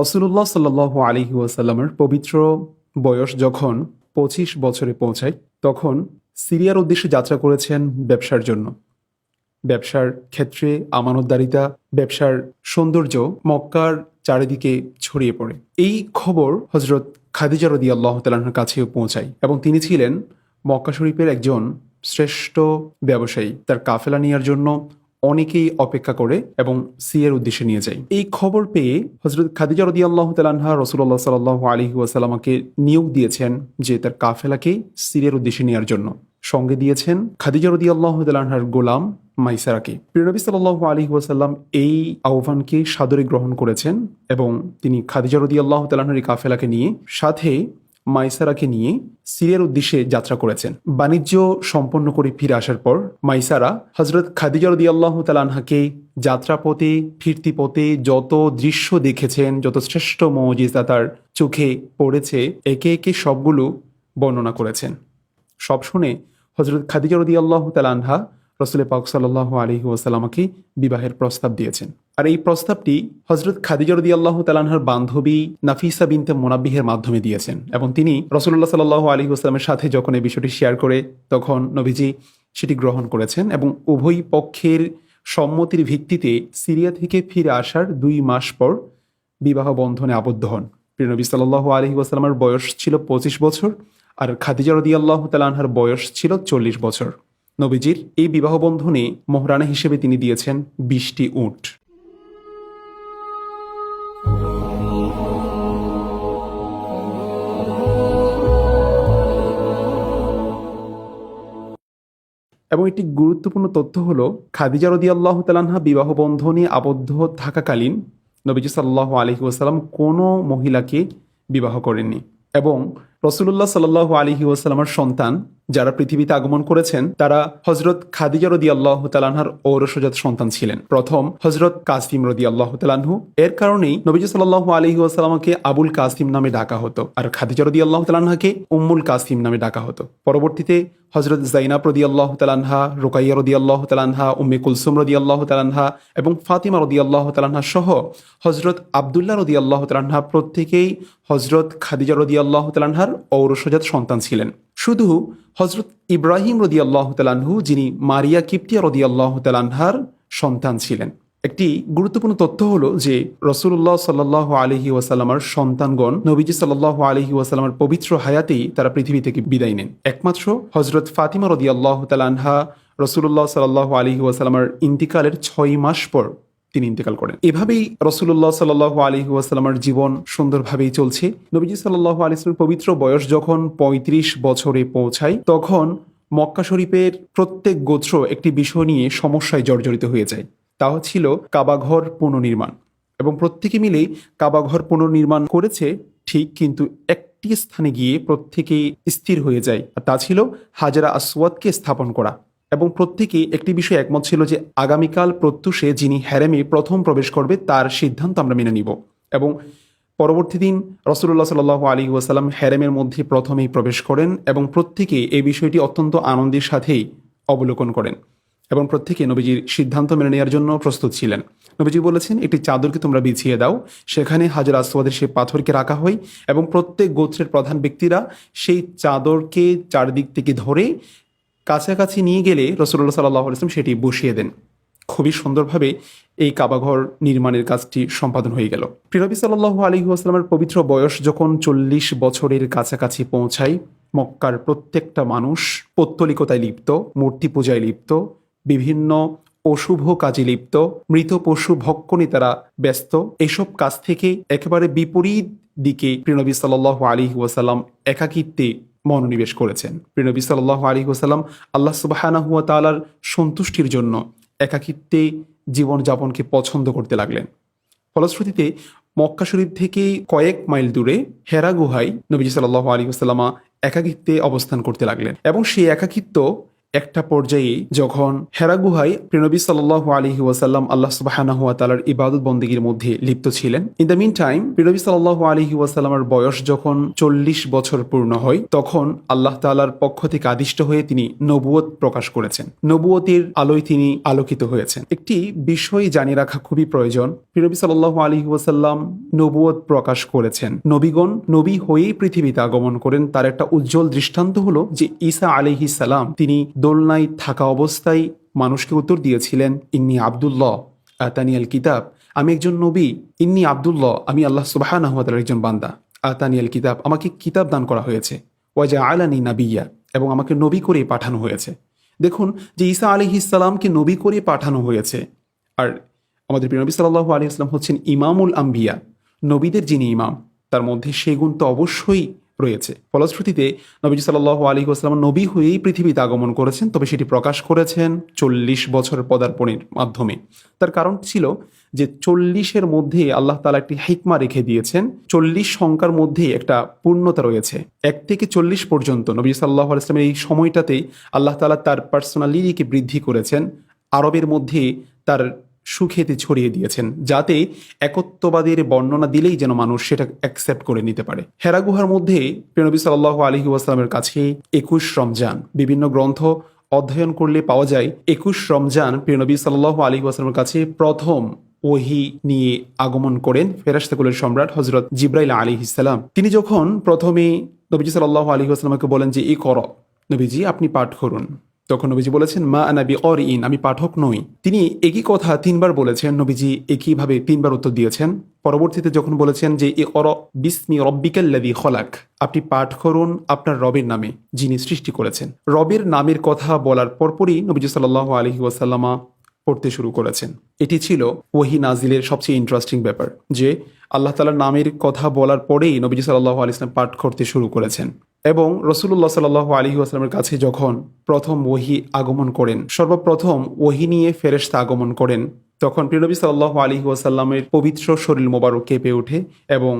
রসুল্লাহ সাল্লাহ আলী ওয়াসাল্লামের পবিত্র বয়স যখন পঁচিশ বছরে পৌঁছায়, তখন সিরিয়ার উদ্দেশ্যে যাত্রা করেছেন ব্যবসার জন্য। ব্যবসার ক্ষেত্রে আমানতদারিতা, ব্যবসার সৌন্দর্য মক্কার চারিদিকে ছড়িয়ে পড়ে। এই খবর হজরত খাদিজা রদি আল্লাহ তালাহর কাছেও পৌঁছায় এবং তিনি ছিলেন মক্কা শরীফের একজন শ্রেষ্ঠ ব্যবসায়ী। তার কাফেলা নেওয়ার জন্য অনেকেই অপেক্ষা করে এবং সিয়ের উদ্দেশ্যে নিয়ে যায়। এই খবর পেয়ে হজরত খাদিজা রদি আল্লাহ তালাহা রসুল্লাহ সাল্লাহ আলী ওয়াসাল্লামাকে নিয়োগ দিয়েছেন যে তার কাফেলাকে সিরিয়ার উদ্দেশ্যে নেওয়ার জন্য। সঙ্গে দিয়েছেন খাদিজা রদি আল্লাহ তালাহার গোলাম মাইসারাকে। প্রিয়নবী সাল্লাহ আলী ওয়াসাল্লাম এই আহ্বানকে সাদরে গ্রহণ করেছেন এবং তিনি খাদিজা রদি আল্লাহ এই কাফেলাকে নিয়ে সাথে মাইসারাকে নিয়ে সিরিয়ার উদ্দেশ্যে যাত্রা করেছেন। বাণিজ্য সম্পন্ন করে ফিরে আসার পর মাইসারা হজরত খাদিজা রদি আল্লাহ তালানহাকে যাত্রাপথে ফিরতি পথে যত দৃশ্য দেখেছেন, যত শ্রেষ্ঠ মজিজা তার চোখে পড়েছে, একে একে সবগুলো বর্ণনা করেছেন। সব শুনে হজরত খাদিজা রদি আল্লাহ তালানহা রসুল পাক সাল্লাহ আলী ওয়াসাল্লামাকে বিবাহের প্রস্তাব দিয়েছেন। আর এই প্রস্তাবটি হজরত খাদিজা রদি আল্লাহ তালানহার বান্ধবী নাফিসা বিনতে মোনাব্বিহের মাধ্যমে দিয়েছেন এবং তিনি রসুল্লাহ সাল্লাহ আলী ওয়াসাল্লামের সাথে যখন এই বিষয়টি শেয়ার করে তখন নবীজি সেটি গ্রহণ করেছেন এবং উভয় পক্ষের সম্মতির ভিত্তিতে সিরিয়া থেকে ফিরে আসার দুই মাস পর বিবাহ বন্ধনে আবদ্ধ হন। প্রিয়নবী সাল্লাহ আলহি ওয়াসাল্লামের বয়স ছিল পঁচিশ বছর আর খাদিজা রদি আল্লাহ তালানহার বয়স ছিল চল্লিশ বছর। নবীজির এই বিবাহ বন্ধনে মোহরানা হিসেবে তিনি দিয়েছেন বিশটি উট। এবং একটি গুরুত্বপূর্ণ তথ্য হল, খাদিজা রদি আল্লাহ তালানহা বিবাহ বন্ধনে আবদ্ধ থাকাকালীন নবীজি সাল্লাহ আলহি ওসাল্লাম কোনো মহিলাকে বিবাহ করেননি। এবং রসুল্লাহ সাল্লাহ আলহি ওসালামার সন্তান যারা পৃথিবীতে আগমন করেছেন, তারা হজরত খাদিজা রদি আল্লাহ তালানহার ঔরসজাত সন্তান ছিলেন। প্রথম হজরত কাসিম রদি আল্লাহ তালানহু এর কারণেই নবীজ সাল্লাহ আলহি আসালামাকে আবুল কাসিম নামে ডাকা হতো। আর খাদিজা রদি আল্লাহ তালানহাকে উম্মুল কাসিম নামে ডাকা হতো। পরবর্তীতে হজরত জাইনাব রদি আল্লাহ তালানহা রোকাইয়া রদি আল্লাহ তালানহা উম্মে কুলসুম রদি আল্লাহ তালানহা এবং ফাতিমা রদি আল্লাহ তালানহা সহ হজরত আবদুল্লাহ রদি আল্লাহ তালানহা প্রত্যেকেই হজরত খাদিজা রদি আল্লাহ তালানহার ঔরসজাত সন্তান ছিলেন। শুধু হজরত ইব্রাহিম রদি আল্লাহ তালানহু যিনি মারিয়া কিপ্তিয়া রদি আল্লাহ তালানহার সন্তান ছিলেন। একটি গুরুত্বপূর্ণ তথ্য হলো যে রসুল্লাহ সাল্লাহ আলহি ওয়াসাল্লামার সন্তানগণ, নবীজি সাল্লাহ আলহি ওয়াসাল্লামার পবিত্র হায়াতেই তারা পৃথিবী থেকে বিদায় নেন। একমাত্র হজরত ফাতিমা রদি আল্লাহ তালানহা রসুল্লাহ সাল্লাহ আলহি ওয়াসাল্লামার ইন্তিকালের ছয় মাস পর তিনি ইন্তেকাল করেন। এভাবেই রসুল্লাহ সাল্লাহ আলী ওয়াসাল্লামার জীবন সুন্দরভাবেই চলছে। নবীজি সাল্লাহ আলিসের পবিত্র বয়স যখন ৩৫ বছরে পৌঁছায়, তখন মক্কা শরীফের প্রত্যেক গোত্র একটি বিষয় নিয়ে সমস্যায় জর্জরিত হয়ে যায়। তা ছিল কাবাঘর পুনর্নির্মাণ। এবং প্রত্যেকে মিলেই কাবাঘর পুনর্নির্মাণ করেছে, ঠিক কিন্তু একটি স্থানে গিয়ে প্রত্যেকেই স্থির হয়ে যায়, আর তা ছিল হাজারা আসওয়াদকে স্থাপন করা। এবং প্রত্যেকেই একটি বিষয়ে একমত ছিল যে আগামীকাল প্রত্যুষে যিনি হ্যারেমে প্রথম প্রবেশ করবে, তার সিদ্ধান্ত আমরা মেনে নিব। এবং পরবর্তী দিন রসুল্লাহ সাল আলী ওয়াসাল্লাম হ্যারেমের মধ্যে প্রথমেই প্রবেশ করেন এবং প্রত্যেকে এই বিষয়টি অত্যন্ত আনন্দের সাথেই অবলোকন করেন। এবং প্রত্যেকে নবীজির সিদ্ধান্ত মেনে নেওয়ার জন্য প্রস্তুত ছিলেন। নবীজি বলেছেন, একটি চাদরকে তোমরা বিছিয়ে দাও। সেখানে হাজার আসওয়াদের সেই পাথরকে রাখা হয় এবং প্রত্যেক গোত্রের প্রধান ব্যক্তিরা সেই চাদরকে চারদিক থেকে ধরে কাছাকাছি নিয়ে গেলে রসুল্লাহ সাল্লাহ আলসালাম সেটি বসিয়ে দেন। খুবই সুন্দরভাবে এই কাবাঘর নির্মাণের কাজটি সম্পাদন হয়ে গেল। প্রিরবি সাল্লাহ আলী আসলামের পবিত্র বয়স যখন চল্লিশ বছরের কাছাকাছি পৌঁছায়, মক্কার প্রত্যেকটা মানুষ পৌত্তলিকতায় লিপ্ত, মূর্তি পূজায় লিপ্ত বিভিন্ন অশুভ কাজে লিপ্ত, মৃত পশু ভক্ষণে তারা ব্যস্ত। এসব কাজ থেকে একেবারে বিপরীত দিকে প্রিনবী সাল্লাহ আলী ওয়াসাল্লাম একাকিত্বে মনোনিবেশ করেছেন। প্রিনবী সাল্লাহ আলী ওসাল্লাম আল্লাহ সুবাহানা হুয়া তালার সন্তুষ্টির জন্য একাকিত্বে জীবনযাপনকে পছন্দ করতে লাগলেন। ফলশ্রুতিতে মক্কা শরীফ থেকে কয়েক মাইল দূরে হেরা গুহায় নবীজি সাল্লাহ আলী ওসাল্লামা একাকিত্বে অবস্থান করতে লাগলেন এবং সেই একাকিত্ব একটা পর্যায়ে যখন হেরা গুহায় প্রেনবী সাল্লাহ আলহি ওয়াসাল্লাম আল্লাহ সুবাহানাহ তালার ইবাদত বন্দীগীর মধ্যে লিপ্ত ছিলেন। ইন দ্য মিন টাইম প্রেনবী সাল্লাহ আলহি ওয়াসাল্লামের বয়স যখন চল্লিশ বছর পূর্ণ হয়, তখন আল্লাহ তালার পক্ষ থেকে আদিষ্ট হয়ে তিনি নবুয়ত প্রকাশ করেছেন। নবুয়তির আলোয় তিনি আলোকিত হয়েছেন। একটি বিষয় জানিয়ে রাখা খুবই প্রয়োজন প্রেনবী সাল্লাহ আলহি ওয়াসাল্লাম নবুয়ত প্রকাশ করেছেন। নবীগণ নবী হয়েই পৃথিবীতে আগমন করেন, তার একটা উজ্জ্বল দৃষ্টান্ত হলো যে ঈসা আলহি সালাম, তিনি দোলনায় থাকা অবস্থায় মানুষকে উত্তর দিয়েছিলেন, ইন্নি আবদুল্লাহ আতানিয়াল কিতাব। আমি একজন নবী, ইন্নি আবদুল্লাহ, আমি আল্লাহ সুবাহ একজন বান্দা। আতানিয়াল কিতাব, আমাকে কিতাব দান করা হয়েছে। ওয়াজা আলানি নাবিয়া, এবং আমাকে নবী করে পাঠানো হয়েছে। দেখুন যে ঈসা আলি ইসালামকে নবী করে পাঠানো হয়েছে। আর আমাদের প্রিয় নবী সাল্লাহ আলী ইসলাম হচ্ছেন ইমামুল আম্বিয়া, নবীদের যিনি ইমাম, তার মধ্যে সে গুণ তো অবশ্যই রয়েছে। ফলশ্রুতিতে নবীজি সাল্লাহ আলী আসলাম নবী হয়েই পৃথিবীতে আগমন করেছেন, তবে সেটি প্রকাশ করেছেন চল্লিশ বছর পদার্পণের মাধ্যমে। তার কারণ ছিল যে চল্লিশের মধ্যে আল্লাহ তালা একটি হিকমা রেখে দিয়েছেন, চল্লিশ সংখ্যার মধ্যে একটা পূর্ণতা রয়েছে। এক থেকে চল্লিশ পর্যন্ত নবী সাল্লাহ ইসলামের এই সময়টাতেই আল্লাহ তালা তার পার্সোনালিটিকে বৃদ্ধি করেছেন। আরবের মধ্যে তার সুখেতে ছড়িয়ে দিয়েছেন, যাতে একত্ববাদের বর্ণনা দিলেই যেন মানুষ সেটা অ্যাকসেপ্ট করে নিতে পারে। হেরা গুহার মধ্যে প্রেনবী সাল্লাহ আলহি ওয়াসালামের কাছে একুশ রমজান, বিভিন্ন গ্রন্থ অধ্যয়ন করলে পাওয়া যায়, একুশ রমজান প্রিয়নবী সাল্লাহ আলী ওয়াসালামের কাছে প্রথম ওহি নিয়ে আগমন করেন ফেরাস্তাকুলের সম্রাট হজরত জিব্রাইল আলী ইসালাম তিনি যখন প্রথমে নবীজি সাল্লাহ আলী আসলামকে বলেন যে, এই কর। নবীজি, আপনি পাঠ করুন। তখন নবীজি বলেছেন, মা আনাবি অর ইন আমি পাঠক নই। তিনি একই কথা তিনবার বলেছেন, নবীজি একইভাবে তিনবার উত্তর দিয়েছেন। পরবর্তীতে যখন বলেছেন যে এ অর বিসমি রব্বিকাল্লাদি খলাক আপনি পাঠ করুন আপনার রবের নামে, যিনি সৃষ্টি করেছেন। রবের নামের কথা বলার পরপরই নবীজি সাল্লাহ আলহি ওয়াসাল্লামা পড়তে শুরু করেছেন। এটি ছিল ওহি নাজিলের সবচেয়ে ইন্টারেস্টিং ব্যাপার, যে আল্লাহ তালার নামের কথা বলার পরেই নবীজি সাল্লাহ আলি ইসলাম পাঠ করতে শুরু করেছেন এবং রসুল্লাহ সাল্লাহ আলী আসলামের কাছে যখন প্রথম ওহি আগমন করেন, সর্বপ্রথম ওহি নিয়ে ফেরেস্তা আগমন করেন, তখন প্রিয়নবী সাল্লাহ আলী ওয়াসাল্লামের পবিত্র শরীর মোবারক কেঁপে ওঠে এবং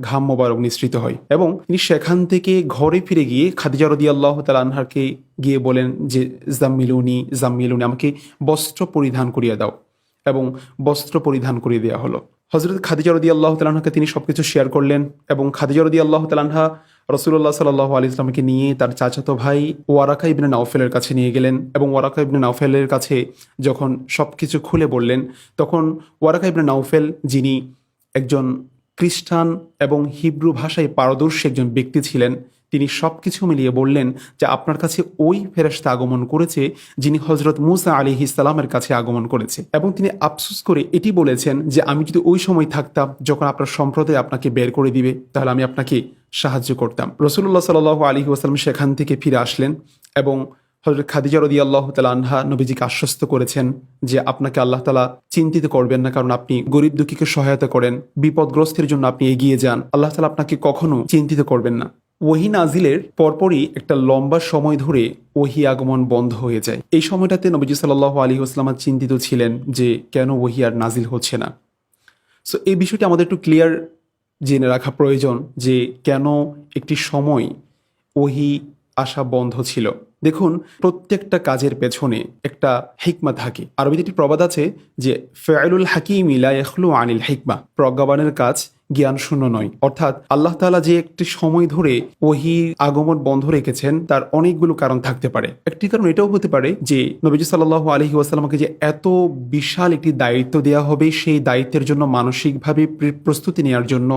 ঘাম মোবারক নিঃসৃত হয় এবং তিনি সেখান থেকে ঘরে ফিরে গিয়ে খাদিজা রদি আল্লাহ তাল আনহারকে গিয়ে বলেন যে, জাম্মিলুনি জাম্মিলুনি, আমাকে বস্ত্র পরিধান করিয়ে দাও। এবং বস্ত্র পরিধান করিয়ে দেওয়া হলো। হজরত খাদিজা রদি আল্লাহ তালাহাকে তিনি সব কিছু শেয়ার করলেন এবং খাদিজা রদি আল্লাহ তালাহা রসুল্লাহ সাল্লাহ আলি ইসলামকে নিয়ে তার চাচাতো ভাই ওয়ারাকা ইবনে নাওফেলের কাছে নিয়ে গেলেন এবং ওয়ারাকা ইবনে নাওফেলের কাছে যখন সব কিছু খুলে বললেন, তখন ওয়ারাকা ইবনে নাওফেল যিনি একজন খ্রিস্টান এবং হিব্রু ভাষায় পারদর্শী একজন ব্যক্তি ছিলেন। তিনি সব কিছু মিলিয়ে বললেন যে আপনার কাছে ওই ফেরেস্তা আগমন করেছে যিনি হজরত মুসা আলী ইসলামের কাছে আগমন করেছে। এবং তিনি আফসুস করে এটি বলেছেন যে আমি যদি ওই সময় থাকতাম, যখন আপনার সম্প্রদায় আপনাকে বের করে দিবে, তাহলে আমি আপনাকে সাহায্য করতাম। রসুল্লাহ সাল আলী ওয়াসালাম সেখান থেকে ফিরে আসলেন এবং হজরত খাদিজা রদি আল্লাহ তালা আনহা নবীজিকে আশ্বস্ত করেছেন যে আপনাকে আল্লাহ তালা চিন্তিত করবেন না, কারণ আপনি গরিব দুঃখীকে সহায়তা করেন, বিপদগ্রস্তের জন্য আপনি এগিয়ে যান। আল্লাহ তালা আপনাকে কখনো চিন্তিত করবেন না। ওহি নাজিলের পরপরই একটা লম্বা সময় ধরে ওহি আগমন বন্ধ হয়ে যায়। এই সময়টাতে নবীজি সাল্লাহ আলী আসলামা চিন্তিত ছিলেন যে কেন ওহি আর নাজিল হচ্ছে না। সো এই বিষয়টি আমাদের একটু ক্লিয়ার জেনে রাখা প্রয়োজন যে কেন একটি সময় ওহি আসা বন্ধ ছিল। দেখুন, প্রত্যেকটা কাজের পেছনে একটা হিকমা থাকে। আরবিতে একটি প্রবাদ আছে যে ফেয়ালুল হাকিম ইলা এখলু আনিল হিকমা। প্রজ্ঞাবানের কাজ জ্ঞান শূন্য নয়। অর্থাৎ আল্লাহ তালা যে একটি সময় ধরে ওহি আগমন বন্ধ রেখেছেন, তার অনেকগুলো কারণ থাকতে পারে। একটি কারণ এটাও হতে পারে যে, নবীজি সাল্লাহ আলহি ওয়াসাল্লামকে যে এত বিশাল একটি দায়িত্ব দেওয়া হবে, সেই দায়িত্বের জন্য মানসিকভাবে প্রস্তুতি নেওয়ার জন্য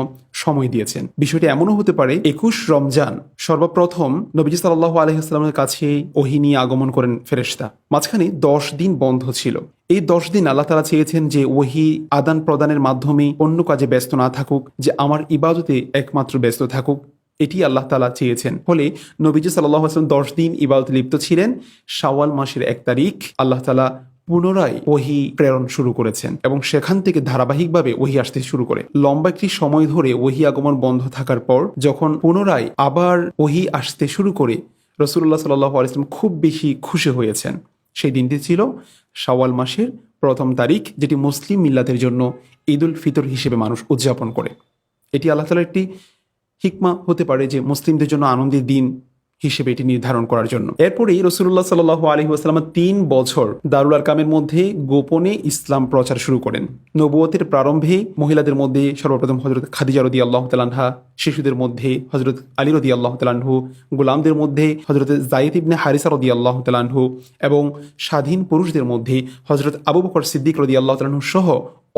সময় দিয়েছেন। বিষয়টি এমনও হতে পারে, একুশ রমজান সর্বপ্রথম নবীজি সাল্লাহ আলহিহাস্লামের কাছে ওহি নিয়ে আগমন করেন ফেরেস্তা মাঝখানে দশ দিন বন্ধ ছিল। এই দশ দিন আল্লাহ তালা চেয়েছেন যে ওহি আদান প্রদানের মাধ্যমে অন্য কাজে ব্যস্ত না থাকুক, যে আমার ইবাদতে একমাত্র ব্যস্ত থাকুক। এটি আল্লাহ তালা চেয়েছেন। ফলে নবীজি সাল্লাহ আসলাম দশ দিন ইবাদতে লিপ্ত ছিলেন। শাওয়াল মাসের এক তারিখ আল্লাহ তালা পুনরায় ওহি প্রেরণ শুরু করেছেন এবং সেখান থেকে ধারাবাহিকভাবে ওহি আসতে শুরু করে। লম্বা একটি সময় ধরে ওহি আগমন বন্ধ থাকার পর যখন পুনরায় আবার ওহি আসতে শুরু করে রসুল্লাহ সাল্লাহ খুব বেশি খুশি হয়েছেন। সেই দিনটি ছিল শাওয়াল মাসের প্রথম তারিখ, যেটি মুসলিম মিল্লাতের জন্য ঈদ উল ফিতর হিসেবে মানুষ উদযাপন করে। এটি আল্লাহ তালার একটি হিকমা হতে পারে যে মুসলিমদের জন্য আনন্দের দিন হিসেবে এটি নির্ধারণ করার জন্য। এরপরেই রসুল্লাহ সাল আলী আসসালাম তিন বছর দারুল আরকামের মধ্যে গোপনে ইসলাম প্রচার শুরু করেন। নবুয়তের প্রারম্ভে মহিলাদের মধ্যে সর্বপ্রথম হজরত খাদিজা রদি আল্লাহ তালানহা শিশুদের মধ্যে হজরত আলী রদি আল্লাহ তালাহু গোলামদের মধ্যে হজরত জাইদ ইবনে হারিসা রদি আল্লাহ তালাহু এবং স্বাধীন পুরুষদের মধ্যে হজরত আবু বকর সিদ্দিক রদি আল্লাহ তালাহু সহ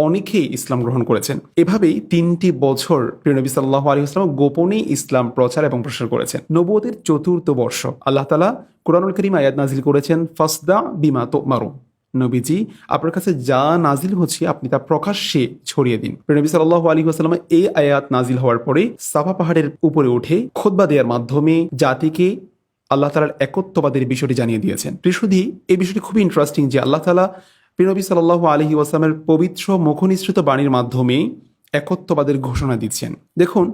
অনেকেই ইসলাম গ্রহণ করেছেন। এভাবেই তিনটি বছর প্রিয়নবী সাল্লাহ আলী ইসলাম গোপনেই ইসলাম প্রচার এবং প্রসার করেছেন। নবুয়তের চতুর্থ বর্ষ। আল্লাহ তালা কোরআনুল করিম আয়াত নাজিল করেছেন, ফাসদা বিমা তো মারো নবীজি, আপনার কাছে যা নাজিল হচ্ছে, আপনি তা প্রকাশ্যে ছড়িয়ে দিন। নবী সাল্লাহ আলী আসালাম এই আয়াত নাজিল হওয়ার পরে সাফা পাহাড়ের উপরে উঠে খোদবা দেওয়ার মাধ্যমে জাতিকে আল্লাহ তালার একত্ববাদের বিষয়টি জানিয়ে দিয়েছেন। প্রিশুদি এই বিষয়টি খুবই ইন্টারেস্টিং যে আল্লাহ তালা প্রিনবী সাল্লাহ আলহি ওয়াসামের পবিত্র মুখনিসৃত বাণীর মাধ্যমে একত্ববাদের ঘোষণা দিচ্ছেন। দেখুন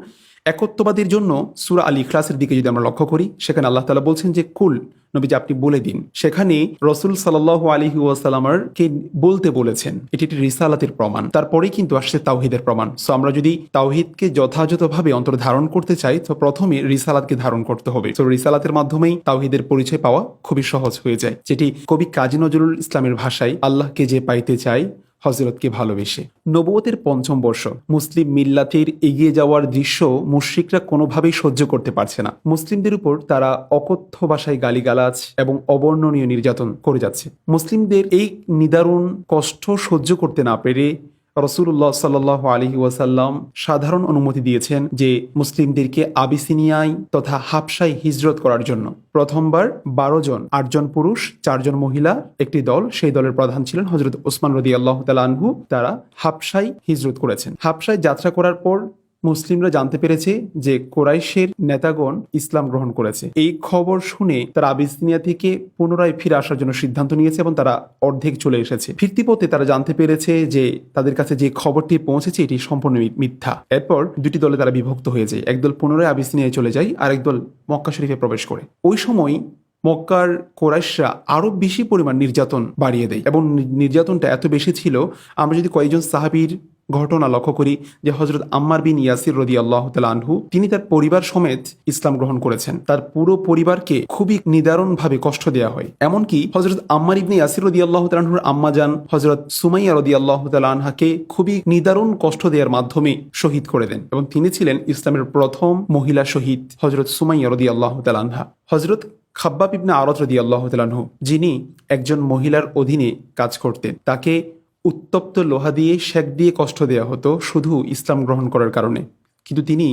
একত্ববাদের জন্য সুরা আলী ইখলাসের দিকে যদি আমরা লক্ষ্য করি, সেখানে আল্লাহ তালা বলছেন যে, কুল নবী যে আপনি বলে দিন। সেখানে রসুল সাল্লাহ আলহি ওয়াসালামার কে বলতে বলেছেন। এটি একটি রিসালাতের প্রমাণ। তারপরেই কিন্তু আসছে তাওহিদের প্রমাণ। সো আমরা যদি তাওহিদকে যথাযথভাবে অন্তর ধারণ করতে চাই, তো প্রথমে রিসালাতকে ধারণ করতে হবে। তো রিসালাতের মাধ্যমেই তাওহিদের পরিচয় পাওয়া খুবই সহজ হয়ে যায়। যেটি কবি কাজী নজরুল ইসলামের ভাষায়, আল্লাহকে যে পাইতে চায় হজরতকে ভালোবেসে। নবতের পঞ্চম বর্ষ, মুসলিম মিল্লাতের এগিয়ে যাওয়ার দৃশ্য মুশ্রিকরা কোনোভাবেই সহ্য করতে পারছে না। মুসলিমদের উপর তারা অকথ্য ভাষায় গালিগালাজ এবং অবর্ণনীয় নির্যাতন করে যাচ্ছে। মুসলিমদের এই নিদারুণ কষ্ট সহ্য করতে না পেরে রসুল্লাহ সাল্লাহ আলহি ওয়াসাল্লাম সাধারণ অনুমতি দিয়েছেন যে মুসলিমদেরকে আবিসিনিয়ায় তথা হাফসাই হিজরত করার জন্য। প্রথমবার বারো জন আটজন পুরুষ চারজন মহিলা একটি দল, সেই দলের প্রধান ছিলেন হজরত ওসমান রদি আল্লাহ আনহু, তারা হাফসাই হিজরত করেছেন। হাফসাই যাত্রা করার পর মুসলিমরা জানতে পেরেছে যে কোরাইশের নেতাগণ ইসলাম গ্রহণ করেছে। এই খবর শুনে তারা আবিসিনিয়া থেকে পুনরায় ফিরে আসার জন্য সিদ্ধান্ত নিয়েছে এবং তারা অর্ধেক চলে এসেছে। ফিরতি পথে তারা জানতে পেরেছে যে তাদের কাছে যে খবরটি পৌঁছেছে, এটি সম্পূর্ণ মিথ্যা। এরপর দুটি দলে তারা বিভক্ত হয়ে যায়। একদল পুনরায় আবিসিনিয়ায় চলে যায় আর একদল মক্কা শরীফে প্রবেশ করে। ওই সময় মক্কার কোরাইশরা আরও বেশি পরিমাণ নির্যাতন বাড়িয়ে দেয় এবং নির্যাতনটা এত বেশি ছিল, আমরা যদি কয়েকজন সাহাবির ঘটনা লক্ষ্য করি যে হজরত আম্মার বিন ইয়াসির রদি আল্লাহ আনহু, তিনি তার পরিবার সমেত ইসলাম গ্রহণ করেছেন। তার পুরো পরিবারকে খুবই নিদারুণভাবে কষ্ট দেওয়া হয়। এমনকি হজরত আম্মার ইবনে ইয়াসির রদি আল্লাহ তালাহুর আম্মাজান হজরত সুমাইয়া রদি আল্লাহ আনহাকে খুবই নিদারুণ কষ্ট দেওয়ার মাধ্যমে শহীদ করে দেন এবং তিনি ছিলেন ইসলামের প্রথম মহিলা শহীদ হজরত সুমাইয়া রদি আল্লাহ আনহা। হজরত খাব্বাব ইবনে আরত রদি আল্লাহ তালাহু যিনি একজন মহিলার অধীনে কাজ করতেন, তাকে উত্তপ্ত লোহা দিয়ে শেক দিয়ে কষ্ট দেওয়া হতো শুধু ইসলাম গ্রহণ করার কারণে। কিন্তু তিনি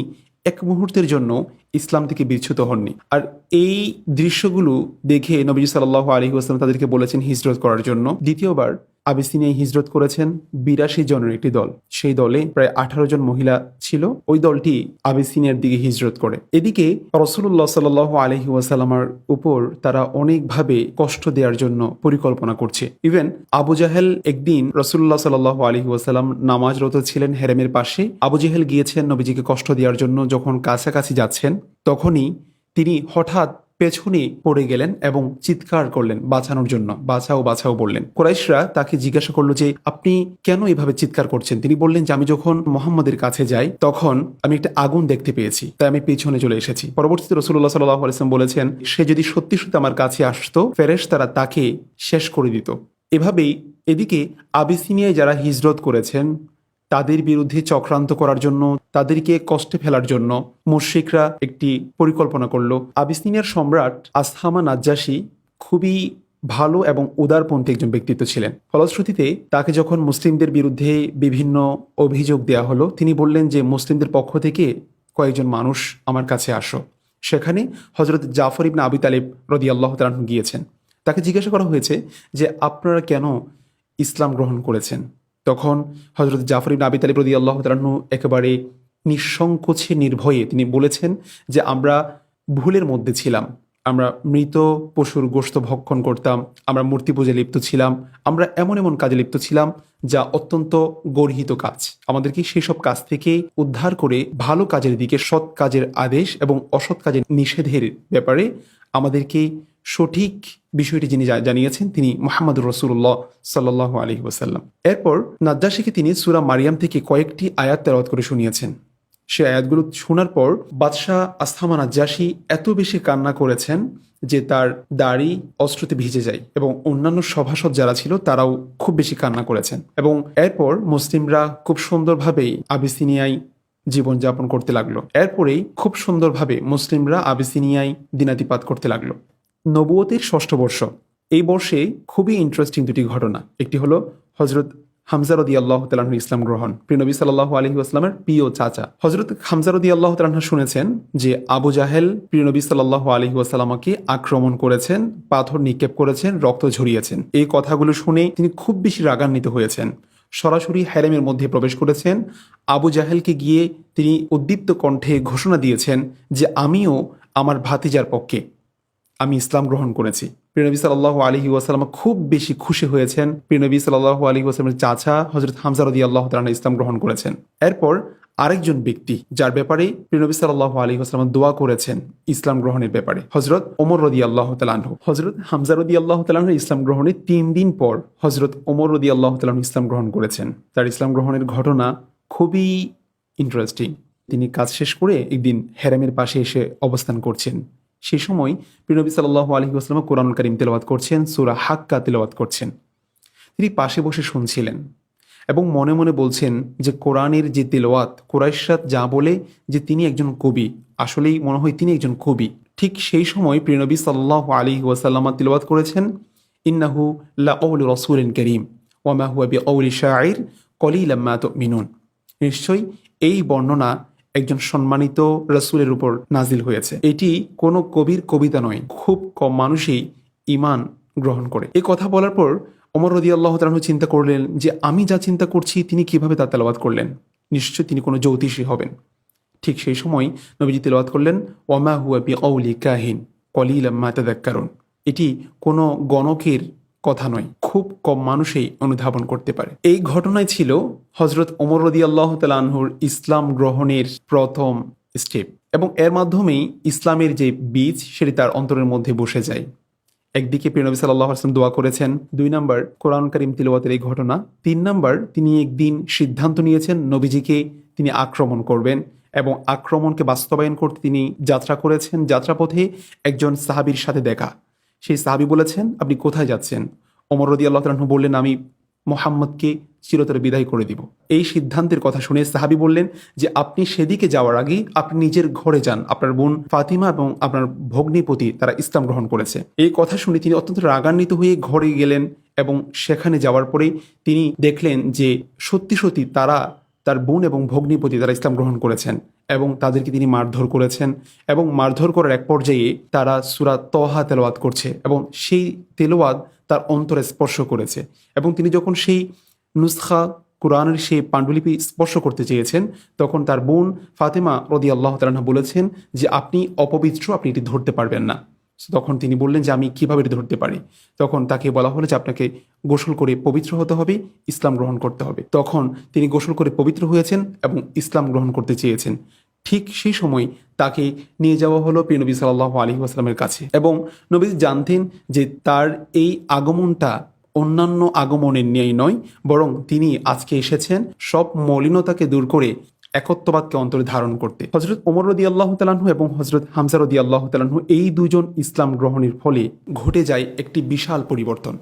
এক মুহূর্তের জন্য ইসলাম থেকে বিচ্যুত হননি। আর এই দৃশ্যগুলো দেখে নবীজ সাল্লাহ আলী আসলাম তাদেরকে বলেছেন হিজরত করার জন্য। দ্বিতীয়বার আবিসিনিয়ায় হিজরত করেছেন বিরাশি জনের একটি দল। সেই দলে প্রায় আঠারো জন মহিলা ছিল। ওই দলটি আবিসিনিয়ার দিকে হিজরত করে। এদিকে রসুল্লাহ সাল আলহি ওয়াসাল্লামার উপর তারা অনেকভাবে কষ্ট দেওয়ার জন্য পরিকল্পনা করছে। ইভেন আবু জাহেল একদিন রসুল্লাহ সাল আলহি ওয়াসাল্লাম নামাজরত ছিলেন হেরেমের পাশে। আবু জাহেল গিয়েছেন নবীজিকে কষ্ট দেওয়ার জন্য যখন কাছাকাছি যাচ্ছেন, তখনই তিনি হঠাৎ পেছনে পড়ে গেলেন এবং চিৎকার করলেন বাঁচানোর জন্য। বাঁচাও বাঁচাও বললেন। কোরাইশরা তাকে জিজ্ঞাসা করল যে, আপনি কেন এভাবে চিৎকার করছেন? তিনি বললেন যে, আমি যখন মোহাম্মদের কাছে যাই, তখন আমি একটা আগুন দেখতে পেয়েছি, তাই আমি পেছনে চলে এসেছি। পরবর্তীতে রসুল্লাহ সাল্লাহ আলাইসলাম বলেছেন, সে যদি সত্যি সত্যি আমার কাছে আসতো ফেরেশ তারা তাকে শেষ করে দিত। এভাবেই এদিকে আবিসিনিয়ায় যারা হিজরত করেছেন তাদের বিরুদ্ধে চক্রান্ত করার জন্য, তাদেরকে কষ্টে ফেলার জন্য মুশ্রিকরা একটি পরিকল্পনা করল। আবিসিনিয়ার সম্রাট আসহামা নাজ্জাসী খুবই ভালো এবং উদারপন্থী একজন ব্যক্তিত্ব ছিলেন। ফলশ্রুতিতে তাকে যখন মুসলিমদের বিরুদ্ধে বিভিন্ন অভিযোগ দেয়া হলো, তিনি বললেন যে, মুসলিমদের পক্ষ থেকে কয়েকজন মানুষ আমার কাছে আসো। সেখানে হজরত জাফর ইবনা আবি তালেব রদি আল্লাহ তালাহ গিয়েছেন। তাকে জিজ্ঞাসা করা হয়েছে যে, আপনারা কেন ইসলাম গ্রহণ করেছেন? তখন হজরত জাফর ইবনে আবি তালিব রদি আল্লাহ তালাহু একেবারে নিঃসংকোচে, নির্ভয়ে তিনি বলেছেন যে, আমরা ভুলের মধ্যে ছিলাম। আমরা মৃত পশুর গোস্ত ভক্ষণ করতাম, আমরা মূর্তি পূজা লিপ্ত ছিলাম, আমরা এমন এমন কাজে লিপ্ত ছিলাম যা অত্যন্ত গর্হিত কাজ। আমাদেরকে সেসব কাজ থেকে উদ্ধার করে ভালো কাজের দিকে, সৎ কাজের আদেশ এবং অসৎ কাজের নিষেধের ব্যাপারে আমাদেরকে সঠিক বিষয়টি যিনি জানিয়েছেন, তিনি মোহাম্মদুর রসুল্লাহ সাল্লাহ আলী ওসাল্লাম এরপর নাদ্দাসীকে তিনি সুরা মারিয়াম থেকে কয়েকটি আয়াত তেরত করে শুনিয়েছেন। সে আয়াতগুলো শোনার পর বাদশাহ আস্থামা নাজ্জাসী এত বেশি কান্না করেছেন যে তার দাড়ি অস্ত্রতে ভিজে যায় এবং অন্যান্য সভাসদ যারা ছিল তারাও খুব বেশি কান্না করেছেন এবং এরপর মুসলিমরা খুব সুন্দরভাবেই আবিসিনিয়ায় জীবনযাপন করতে লাগল। এরপরেই খুব সুন্দরভাবে মুসলিমরা আবিসিনিয়ায় দিনাতিপাত করতে লাগল। নবুয়তের ষষ্ঠ বর্ষ। এই বর্ষে খুবই ইন্টারেস্টিং দুটি ঘটনা। একটি হলো হজরত হামজারদি আল্লাহ তালাহুর ইসলাম গ্রহণ। প্রিনবী সাল্লাহ আলহি আসলামের প্রিয় চাচা। হজরত হামজারদি আল্লাহ তালাহ শুনেছেন যে আবু জাহেল প্রিনবী সাল্লাহ আলহি আসালামাকে আক্রমণ করেছেন, পাথর নিক্ষেপ করেছেন, রক্ত ঝরিয়েছেন। এই কথাগুলো শুনে তিনি খুব বেশি রাগান্বিত হয়েছেন। সরাসরি হ্যারেমের মধ্যে প্রবেশ করেছেন। আবু জাহেলকে গিয়ে তিনি উদ্দীপ্ত কণ্ঠে ঘোষণা দিয়েছেন যে, আমিও আমার ভাতিজার পক্ষে আমি ইসলাম গ্রহণ করেছি। প্রিয়নবী সাল্লাহ আলহি ওয়াসালাম খুব বেশি খুশি হয়েছেন। প্রিয়নবী সাল্লাহ আলহি ওয়াসালামের চাচা হজরত হামজা রদি আল্লাহ তালা ইসলাম গ্রহণ করেছেন। এরপর আরেকজন ব্যক্তি, যার ব্যাপারে প্রিয়নবী সাল্লাহ আলী আসলাম দোয়া করেছেন ইসলাম গ্রহণের ব্যাপারে হজরত ওমর রদি আল্লাহ তালাহ হজরত হামজা রদি আল্লাহ তালাহ ইসলাম গ্রহণের তিন দিন পর হজরত ওমর রদি আল্লাহ তালাহ ইসলাম গ্রহণ করেছেন। তার ইসলাম গ্রহণের ঘটনা খুবই ইন্টারেস্টিং তিনি কাজ শেষ করে একদিন হেরামের পাশে এসে অবস্থান করছেন। সেই সময় প্রিনবী সাল্লাহ আলহি আসলাম কোরআন করিম তেলাওয়াত করছেন, সুরা হাক্কা তেলাওয়াত করছেন। তিনি পাশে বসে শুনছিলেন এবং মনে মনে বলছেন যে কোরআনের যে তেলাওয়াত কোরাইশরাত যা বলে যে তিনি একজন কবি, আসলেই মনে হয় তিনি একজন কবি। ঠিক সেই সময় প্রিনবী সাল্লাহ আলী ওয়াসাল্লামা তিলওয়াত করেছেন, ইন্নাহু লাউল রসুলিন করিম ওয়ামা হুয়া বি অউলি শাহির কলিলাম্মা তো মিনুন নিশ্চয়ই এই বর্ণনা একজন সম্মানিত রসুলের উপর নাজিল হয়েছে। এটি কোনো কবির কবিতা নয়, খুব কম মানুষই ইমান গ্রহণ করে। এই কথা বলার পর ওমর রদি আল্লাহ তালু চিন্তা করলেন যে, আমি যা চিন্তা করছি, তিনি কীভাবে তা তেলাবাদ করলেন? নিশ্চয় তিনি কোনো জ্যোতিষী হবেন। ঠিক সেই সময় নবীজি তেলাওয়াত করলেন ওমা হুয়া বি কাহিন, কলিলাম মাতাদাক্কারুন এটি কোনো গণকের কথা নয়, খুব কম মানুষই অনুধাবন করতে পারে। এই ঘটনায় ছিল হজরত ওমর রদি আল্লাহ তালাহুর ইসলাম গ্রহণের প্রথম স্টেপ এবং এর মাধ্যমেই ইসলামের যে বীজ সেটি তার অন্তরের মধ্যে বসে যায়। একদিকে প্রিয়নবী সাল্লাহ আসলাম দোয়া করেছেন, দুই নম্বর কোরআন করিম তিলওয়াতের এই ঘটনা, তিন নম্বর তিনি একদিন সিদ্ধান্ত নিয়েছেন নবীজিকে তিনি আক্রমণ করবেন এবং আক্রমণকে বাস্তবায়ন করতে তিনি যাত্রা করেছেন। যাত্রাপথে একজন সাহাবির সাথে দেখা। সেই সাহাবি বলেছেন, আপনি কোথায় যাচ্ছেন? ওমর রদি আল্লাহ তালু বললেন, আমি মোহাম্মদকে চিরতরে বিদায় করে দিব। এই সিদ্ধান্তের কথা শুনে সাহাবি বললেন যে, আপনি সেদিকে যাওয়ার আগেই আপনি নিজের ঘরে যান। আপনার বোন ফাতিমা এবং আপনার ভগ্নিপতি তারা ইসলাম গ্রহণ করেছে। এই কথা শুনে তিনি অত্যন্ত রাগান্বিত হয়ে ঘরে গেলেন এবং সেখানে যাওয়ার পরে তিনি দেখলেন যে, সত্যি সত্যি তারা তার বোন এবং ভগ্নিপতি তারা ইসলাম গ্রহণ করেছেন এবং তাদেরকে তিনি মারধর করেছেন এবং মারধর করার এক পর্যায়ে তারা সুরা তহা তেলোয়াত করছে এবং সেই তেলোয়াত তার অন্তরে স্পর্শ করেছে এবং তিনি যখন সেই নুসখা কোরআনের সেই পাণ্ডুলিপি স্পর্শ করতে চেয়েছেন, তখন তার বোন ফাতেমা রদি আল্লাহ তালাহা বলেছেন যে, আপনি অপবিত্র, আপনি এটি ধরতে পারবেন না। তখন তিনি বললেন যে, আমি কীভাবে ধরতে পারি? তখন তাকে বলা হলো যে, আপনাকে গোসল করে পবিত্র হতে হবে, ইসলাম গ্রহণ করতে হবে। তখন তিনি গোসল করে পবিত্র হয়েছেন এবং ইসলাম গ্রহণ করতে চেয়েছেন। ঠিক সেই সময় তাকে নিয়ে যাওয়া হলো নবী সাল্লাহ আলী আসলামের কাছে এবং নবী জানতেন যে, তার এই আগমনটা অন্যান্য আগমনের ন্যায় নয়, বরং তিনি আজকে এসেছেন সব মলিনতাকে দূর করে একত্ববাদকে অন্তরে ধারণ করতে। হজরত ওমর রদি আল্লাহ তালাহু এবং হজরত হামসার রদি আল্লাহ তালাহু এই দুজন ইসলাম গ্রহণের ফলে ঘটে যায় একটি বিশাল পরিবর্তন।